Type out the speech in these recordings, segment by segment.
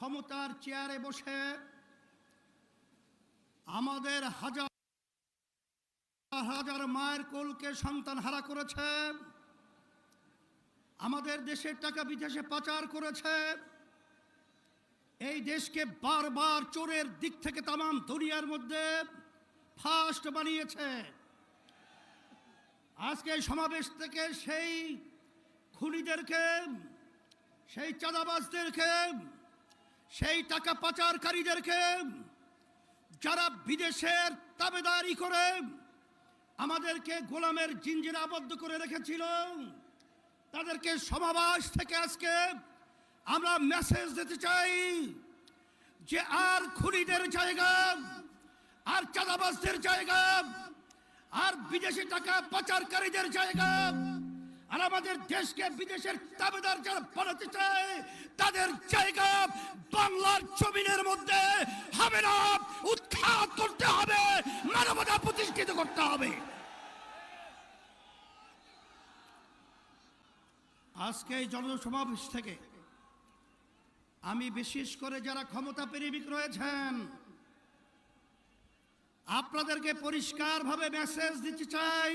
ক্ষমতার চেয়ারে বসে আমাদের হাজার হাজার মায়ের কোলকে সন্তান হারা করেছে, আমাদের দেশের টাকা বিদেশে পাচার করেছে, এই দেশকে বারবার চোরের দিক থেকে তামাম দুনিয়ার মধ্যে ফার্স্ট বানিয়েছে। আজকে সমাবেশ থেকে সেই খুনিদেরকে, সেই চাঁদাবাজদেরকে সেই টাকা পাচারকারীদেরকে যারা বিদেশের তাবেদারি করে আমাদেরকে গোলামের জিঞ্জিরে আবদ্ধ করে রেখেছিল, তাদেরকে সমাবেশ থেকে আজকে আমরা মেসেজ দিতে চাই যে আর খুনিদের জায়গা, আর চাঁদাবাজদের জায়গা, আর বিদেশি টাকা পাচারকারীদের জায়গা আর আমাদের দেশকে বিদেশের তাবেদার যারা বানাতে চায়, তাদের জায়গা বাংলার জমিনের মধ্যে হবে না। উৎখাত করতে হবে, মানবতা প্রতিষ্ঠিত করতে হবে। আজকে এই জনসমাবেশ থেকে আমি বিশেষ করে যারা ক্ষমতা প্রেমিক রয়েছেন, আপনাদেরকে পরিষ্কারভাবে মেসেজ দিতে চাই।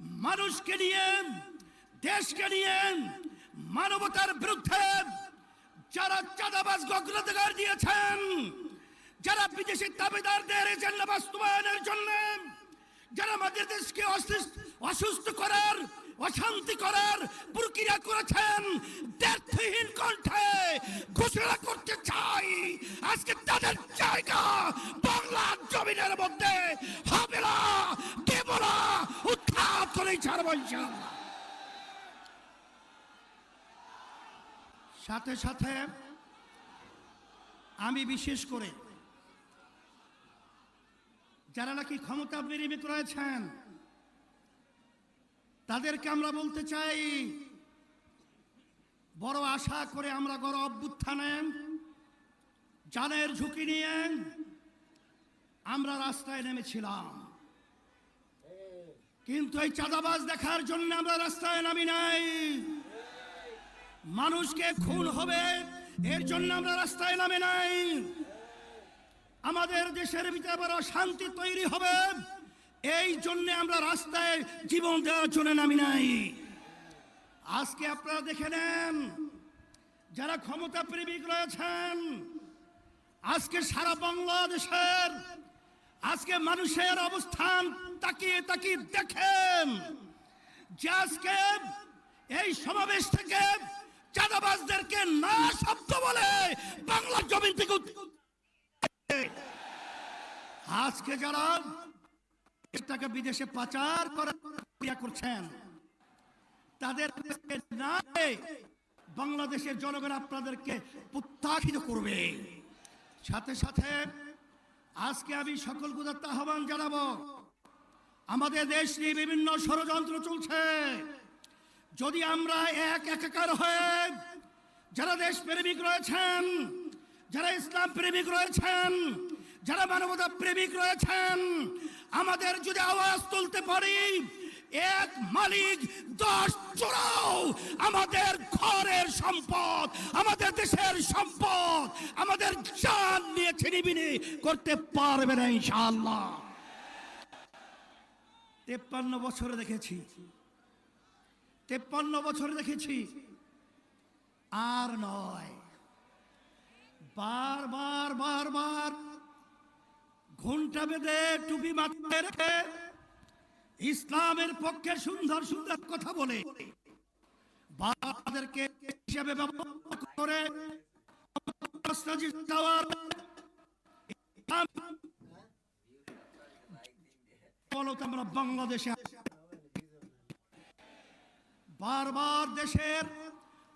মানুষকে নিয়ে, দেশকে নিয়ে, মানবতার বিরুদ্ধে যারা চাঁদাবাজ অগ্রাধিকার দিয়েছেন, যারা বিদেশি দাবিদারদের এজেন্ডা বাস্তবায়নের জন্য, যারা আমাদের দেশকে অসুস্থ করার, অশান্তি করার প্রক্রিয়া করেছেন দ্ব্যর্থহীন কণ্ঠে ঘোষণা করতে চাই। আজকে তাদের জায়গা বাংলার জমিনের মধ্যে হবে না দেব না উৎখাত ছাড়বো ইনশাআল্লাহ সাথে সাথে আমি বিশেষ করে যারা নাকি ক্ষমতা প্রেমিক রয়েছেন তাদেরকে আমরা বলতে চাই, বড় আশা করে আমরা গড় অভ্যুত্থানে জানের ঝুঁকি নিয়ে আমরা রাস্তায় নেমেছিলাম। কিন্তু এই চাঁদাবাজ দেখার জন্য আমরা রাস্তায় নামি নাই। মানুষকে খুন হবে, এর জন্য আমরা রাস্তায় নামে নাই। আমাদের দেশের ভিতরে আবার অশান্তি তৈরি হবে, এই জন্য আমরা রাস্তায় জীবন দেওয়ার জন্য নামি নাই। আজকে আপনারা দেখে নেন, যারা ক্ষমতা প্রেমিক রয়েছেন, আজকে সারা বাংলাদেশের আজকে মানুষের অবস্থান তাকিয়ে তাকিয়ে দেখেন। যে আজকে এই সমাবেশ থেকে চাঁদাবাজদেরকে না শব্দ বলে বাংলার জমিন থেকে আজকে যারা টাকা বিদেশে পাচার করার করছেন, তাদের না বাংলাদেশের জনগণ আপনাদেরকে প্রত্যাখিত করবে। সাথে সাথে আজকে আমি সকল গুদার্ত আহ্বান জানাব। আমাদের দেশ নিয়ে বিভিন্ন ষড়যন্ত্র চলছে। যদি আমরা এক একাকার হয়ে যারা দেশ প্রেমিক রয়েছেন, যারা ইসলাম প্রেমিক রয়েছেন, যারা মানবতা প্রেমিক রয়েছেন, আমাদের যদি আওয়াজ তুলতে পারি এক মালিক, দশ চোরাও। আমাদের ঘরের সম্পদ, আমাদের দেশের সম্পদ, আমাদের জান নিয়ে ছিনিবিনি করতে পারবে না ইনশাআল্লাহ। তেপ্পান্ন বছরে দেখেছি। তেপ্পান্ন বছরে দেখেছি। আর নয়। বারবার বারবার ঘণ্টা বেঁধে টুপি মাথায় রেখে ইসলামের পক্ষে সুন্দর সুন্দর কথা বলে। বাবাদেরকে ব্যবহার করে বাংলাদেশে বারবার দেশের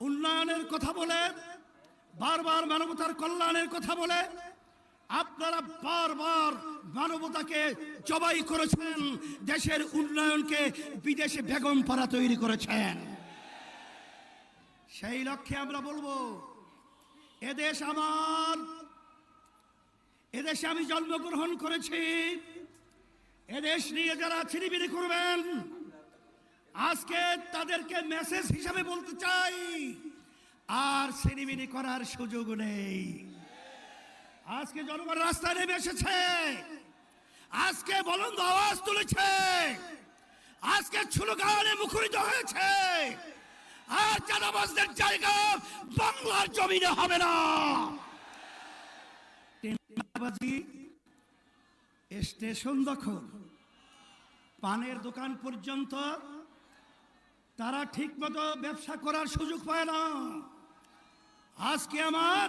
উন্নয়নের কথা বলে, বারবার মানবতার কল্যাণের কথা বলে আপনারা বারবার মানবতাকে জবাই করেছেন, দেশের উন্নয়নকে বিদেশে বেগম পাড়া তৈরি করেছেন। সেই লক্ষ্যে আমরা বলব এদেশ আমার এদেশে আমি জন্মগ্রহণ করেছি এদেশ নিয়ে যারা ছিনিবিনি করবেন, আজকে তাদেরকে মেসেজ হিসাবে বলতে চাই, আর ছিনিবিনি করার সুযোগ নেই। আজকে জনগণ রাস্তায় নেমে এসেছে। আজকে বলন্দ আওয়াজ তুলেছে। আজকে ছুলগানে মুখরিত হয়েছে। আর চাঁদাবাজদের জায়গা বাংলার জমিনে হবে না। স্টেশন দখল, পানের দোকান পর্যন্ত, তারা ঠিকমতো ব্যবসা করার সুযোগ পায় না। আজকে আমার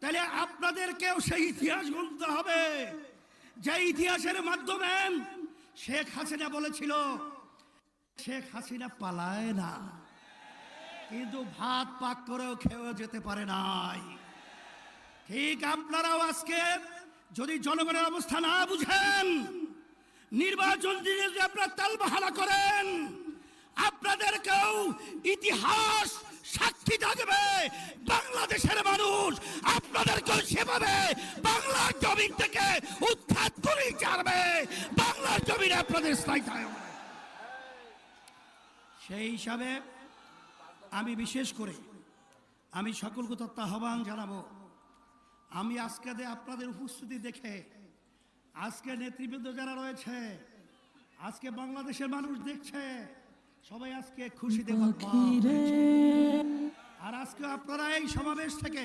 তাহলে আপনাদেরকেও সেই ইতিহাস গুনতে হবে। যে ইতিহাসের মাধ্যমে শেখ হাসিনা বলেছিল, শেখ হাসিনা পালায় না, কিন্তু ভাত পাক করেও খেয়েও যেতে পারে নাই। ঠিক আপনারাও আজকে যদি জনগণের অবস্থা না বুঝেন, নির্বাচন দিনে যদি আপনারা তালবাহানা করেন, আপনাদেরকেও ইতিহাস সাক্ষী থাকবে, বাংলাদেশের মানুষ জমিন থেকে উৎখাত করেই ছাড়বে। বাংলার জমিনে আপনাদের স্থায়ী থাকবে সেই হিসাবে আমি বিশেষ করে আমি সকলকে তত্ত্ব আহ্বান জানাব। আমি আজকে দে- আপনাদের উপস্থিতি দেখে আজকে নেতৃবৃন্দ যারা রয়েছে আজকে বাংলাদেশের মানুষ দেখছে সবাই আজকে খুশিতে আর আজকে আপনারা এই সমাবেশ থেকে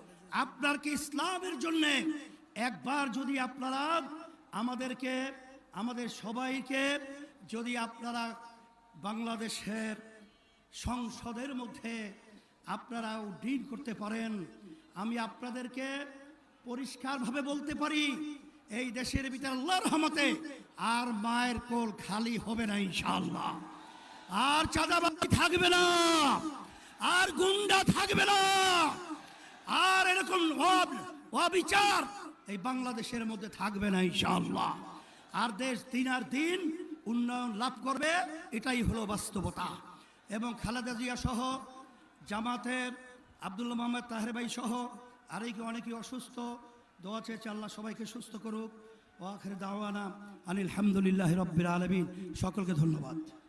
আপনার কি ইসলামের জন্য একবার যদি আপনারা আমাদেরকে, আমাদের সবাইকে যদি আপনারা বাংলাদেশের সংসদের মধ্যে আপনারা ডিল করতে পারেন, আমি আপনাদেরকে পরিষ্কারভাবে বলতে পারি, এই দেশের ভিতরে আল্লাহর রহমতে আর মায়ের কোল খালি হবে না ইনশাআল্লাহ। আর চাঁদাবাজি থাকবে না, আর গুন্ডা থাকবে না। আর এরকম অব- অবিচার এই বাংলাদেশের মধ্যে থাকবে না, ইনশাআল্লাহ। আর দেশ দিন আর দিন উন্নয়ন লাভ করবে, এটাই হলো বাস্তবতা। এবং খালেদা জিয়া সহ, জামাতের আব্দুল্লাহ মোহাম্মদ তাহের ভাই সহ আর এই অনেকেই অসুস্থ। দোয়া চেয়েছে আল্লাহ সবাইকে সুস্থ করুক। ও আখের দাওয়ানা আনিল হামদুলিল্লাহ রব্বির আলমিন। সকলকে ধন্যবাদ।